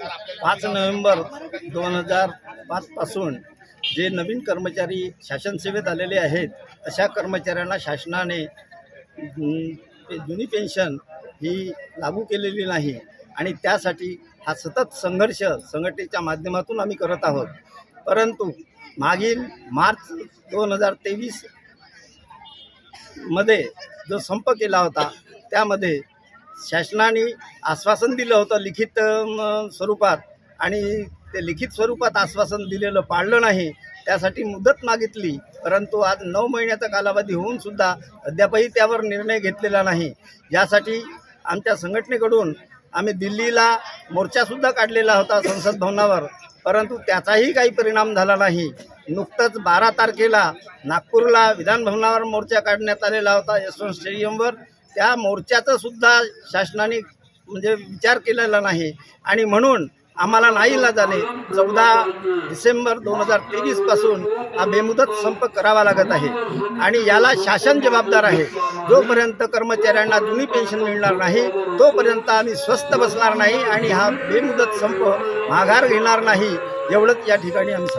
पाच नोव्हेंबर दोन हजार पाचपासून जे नवीन कर्मचारी शासनसेवेत आलेले आहेत अशा कर्मचाऱ्यांना शासनाने ते जुनी पेन्शन ही लागू केलेली नाही आणि त्यासाठी हा सतत संघर्ष संघटनेच्या माध्यमातून आम्ही करत आहोत. परंतु मागील मार्च दोन हजार तेवीसमध्ये जो संप केला होता त्यामध्ये शासनाने आश्वासन दिलं होतं लिखित स्वरूपात. आणि ते लिखित स्वरूपात आश्वासन दिलेलं पाळलं नाही त्यासाठी मुदत मागितली. परंतु आज नऊ महिन्याचा कालावधी होऊन सुद्धा अद्यापही त्यावर निर्णय घेतलेला नाही. यासाठी आमच्या संघटनेकडून आम्ही दिल्लीला मोर्चासुद्धा काढलेला होता संसद भवनावर. परंतु त्याचाही काही परिणाम झाला नाही. नुकतंच बारा तारखेला नागपूरला विधानभवनावर मोर्चा काढण्यात आलेला होता यशवंत स्टेडियमवर. त्या मोर्चाचा सुद्धा शासनाने म्हणजे विचार केलेला नाही. आणि म्हणून आम्हाला नाही जाणे चौदा डिसेंबर दोन हजार तेवीसपासून हा बेमुदत संप करावा लागत आहे. आणि याला शासन जबाबदार आहे. जोपर्यंत कर्मचाऱ्यांना जुनी पेन्शन मिळणार नाही तोपर्यंत आम्ही स्वस्थ बसणार नाही आणि हा बेमुदत संप माघार घेणार नाही एवढंच या ठिकाणी आम्ही सांगतो.